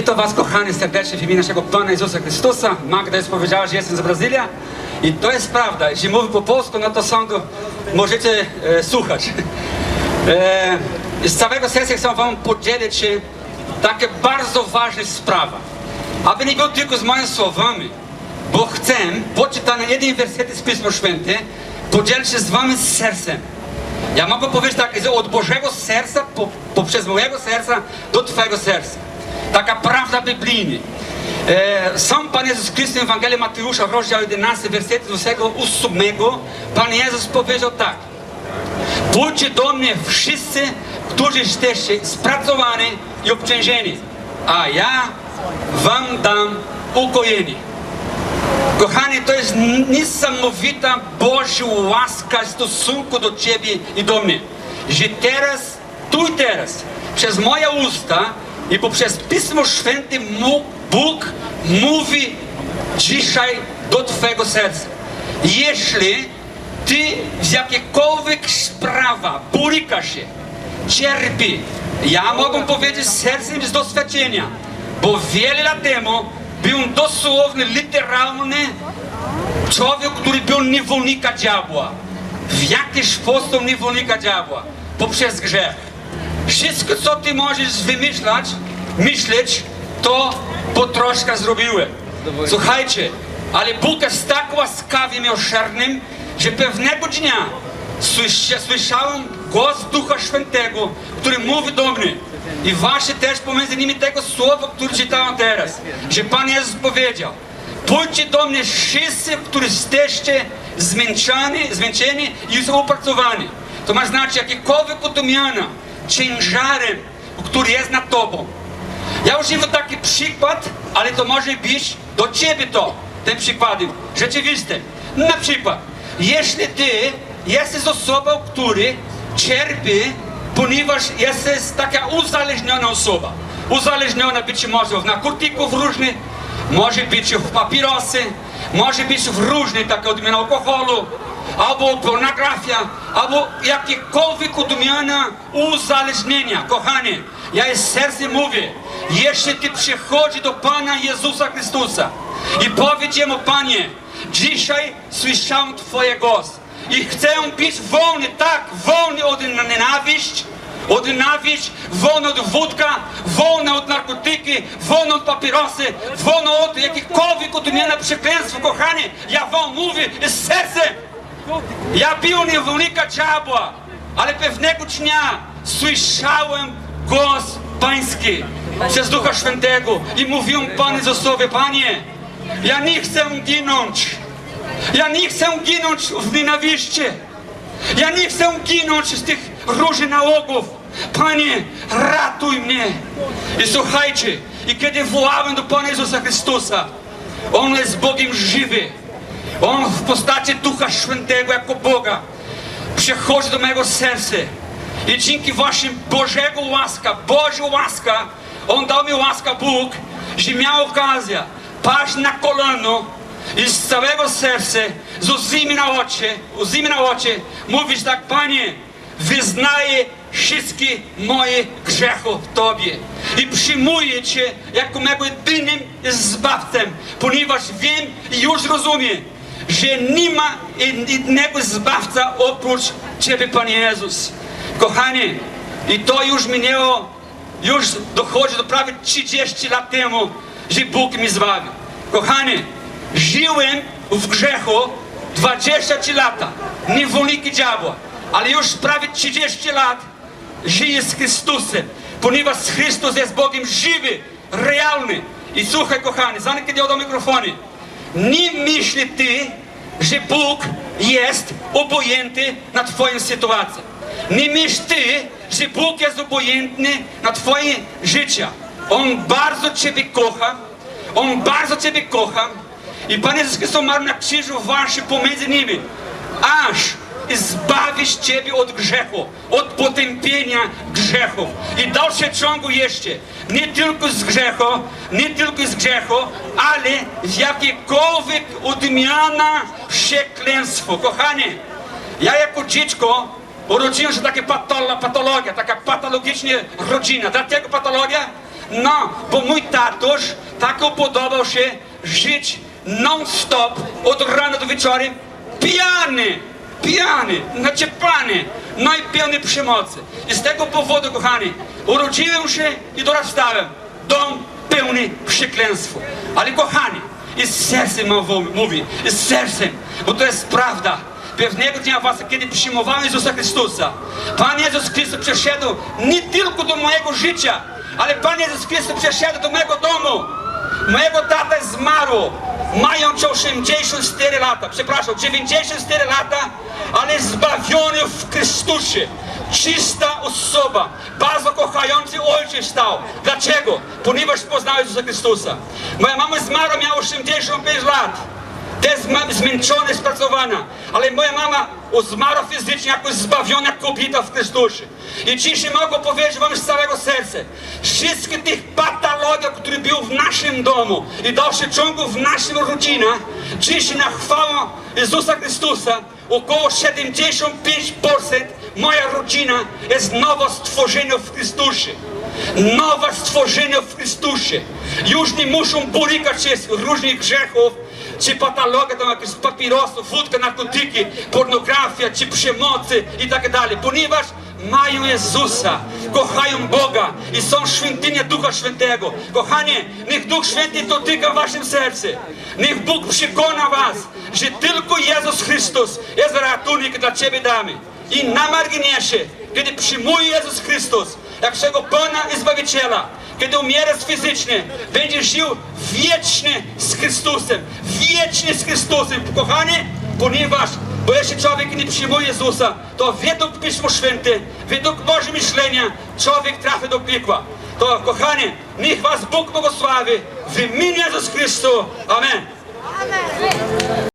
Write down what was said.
Witam Was, kochani, serdecznie w imieniu naszego Pana Jezusa Chrystusa. Magda już powiedziała, że jestem z Brazylii. I to jest prawda. Jeśli mówię po polsku, no to sądu możecie e, słuchać. E, z całego serca chcę Wam podzielić się takie bardzo ważna sprawa. Aby nie było tylko z moimi słowami, bo chcę, poczytany jeden werset z Pisma Święte, podzielić się z Wami z sercem. Ja mogę powiedzieć tak, że od Bożego serca, po, poprzez mojego serca do Twojego serca. Taka prawda biblijna. E, sam Pan Jezus Chrystus w Ewangelii Mateusza, rozdział 11, werset 28, Pan Jezus powiedział tak. Pójdźcie do mnie wszyscy, którzy jesteście spracowani i obciążeni, a ja wam dam ukojenie. Kochani, to jest niesamowita Boża łaska w stosunku do Ciebie i do mnie. Że teraz, tu i teraz, przez moje usta i poprzez Pismo Święte Bóg mówi dzisiaj do Twojego serca. Jeśli Ty w jakiejkolwiek sprawa borykasz się, cierpi, ja mogę powiedzieć sercem z doświadczenia, bo wiele lat temu był dosłownie, literalny człowiek, który był niewolnika diabła. W jaki sposób niewolnika diabła? Poprzez grzech. Wszystko, co ty możesz wymyślać, myśleć, to po troszkę zrobiłem. Słuchajcie, ale Bóg jest tak łaskawy miłosiernym, że pewnego dnia słysza- słyszałem głos Ducha Świętego, który mówi do mnie. I właśnie też pomiędzy nimi tego słowa, które czytałem teraz, że Pan Jezus powiedział, pójdźcie do mnie wszyscy, którzy jesteście zmęczeni, zmęczeni i opracowani. To ma znaczy jakiekolwiek odmiana ciężarem, który jest nad tobą. Ja używam taki przykład, ale to może być do ciebie to, ten przykładem, rzeczywisty. Na przykład, jeśli ty jesteś osobą, który cierpi, ponieważ jesteś taka uzależniona osoba. Uzależniona być może w narkotyków różnych, może być w papierosy, może być w różnych takie odmiany alkoholu, albo pornografia, albo jakiekolwiek odmiana uzależnienia. Kochanie, ja z sercem mówię, jeśli ty przychodzi do Pana Jezusa Chrystusa i powiedz Jemu, Panie, dzisiaj słyszałem Twoje głos i chcę być wolny, tak, wolny od nienawiści, od nienawiści, wolny od wódka, wolny od narkotyki, wolny od papierosy, wolny od jakichkolwiek odmiany przekleństw, kochanie, ja wam mówię z sercem, ja był niewolnika diabła, ale pewnego dnia słyszałem głos Pański przez Ducha Świętego i mówiłem Panu Jezusowi, Panie, ja nie chcę ginąć, ja nie chcę ginąć w nienawiści, ja nie chcę ginąć z tych różnych nałogów. Panie, ratuj mnie. I słuchajcie, i kiedy wołałem do Pana Jezusa Chrystusa, On jest Bogiem żywy. Postaci Ducha Świętego jako Boga przychodzi do mojego serca. I dzięki właśnie Bożego łaska, Boża łaska, On dał mi łaska Bóg, że miał okazję paść na kolano i z całego serca, z łzami na oczy, łzami na oczy, mówić tak, Panie, wyznaję wszystkie moje grzechy w Tobie i przyjmuję Cię jako mego jedynym Zbawcem, ponieważ wiem i już rozumiem, że nie ma innego Zbawca oprócz Ciebie, Panie Jezus. Kochanie, i to już minęło, już dochodzi do prawie 30 lat temu, że Bóg mnie zbawił. Kochanie, żyłem w grzechu 23 lata, niewolniki diabła, ale już prawie 30 lat żyję z Chrystusem, ponieważ Chrystus jest Bogiem żywy, realny. I słuchaj, kochany, zanim kiedy do nie myśli ty, że Bóg jest obojętny na twoją sytuację. Nie myśl ty, że Bóg jest obojętny na twoje życie. On bardzo ciebie kocha, On bardzo ciebie kocha i Pan Jezus Chrystus umarł na krzyżu właśnie pomiędzy nimi, aż zbawić Ciebie od grzechu, od potępienia grzechów. I w dalszym ciągu jeszcze, nie tylko z grzechu, nie tylko z grzechu, ale w jakiekolwiek odmiana przekleństwo. Kochanie, ja jako dziecko urodziłem się taka patolo, patologia, taka patologiczna rodzina. Dlatego patologia, No, bo mój tatuś tak upodobał się żyć non-stop od rana do wieczoru pijany, pijany, naciepany, no i pełny przemocy. I z tego powodu, kochani, urodziłem się i dorastałem. Dom pełny przekleństwa. Ale kochani, i z sercem mówi, i z sercem, bo to jest prawda. Pewnego dnia was, kiedy przyjmowałem Jezusa Chrystusa, Pan Jezus Chrystus przyszedł nie tylko do mojego życia, ale Pan Jezus Chrystus przyszedł do mojego domu. Mojego tata zmarł, mając 84 lata, przepraszam, 94 lata, ale zbawiony w Chrystusie. Czysta osoba, bardzo kochający ojciec stał. Dlaczego? Ponieważ poznał Jezusa Chrystusa. Moja mama zmarła, miała 85 lat. Też zmęczona, spracowana, ale moja mama zmarła fizycznie jako zbawiona kobieta w Chrystusie. I dzisiaj mogę powiedzieć wam z całego serca, wszystkie tych patologii, które były w naszym domu i dalszych ciągu w naszym rodzinach, dzisiaj na chwałę Jezusa Chrystusa około 75% moja rodzina jest nowo stworzenie w Chrystusie. Nowe stworzenie w Chrystusie. Już nie muszą borykać się z różnych grzechów, czy patologia, tam jakieś papierosów, wódka, narkotyki, pornografia, czy przemocy i tak dalej, ponieważ mają Jezusa, kochają Boga i są świątynia Ducha Świętego. Kochanie, niech Duch Święty dotyka waszym serce. Niech Bóg przekona was, że tylko Jezus Chrystus jest ratunek dla ciebie damy. I na marginesie, kiedy przyjmuje Jezus Chrystus, jak swego Pana i Zbawiciela, kiedy umierasz fizycznie, będziesz żył wiecznie z Chrystusem, wiecznie z Chrystusem, kochanie, ponieważ, bo jeśli człowiek nie przyjmuje Jezusa, to według Pismu Święty, według Boże myślenia, człowiek trafi do piekła. To, kochanie, niech Was Bóg błogosławi w imieniu Jezus Chrystu. Amen. Amen.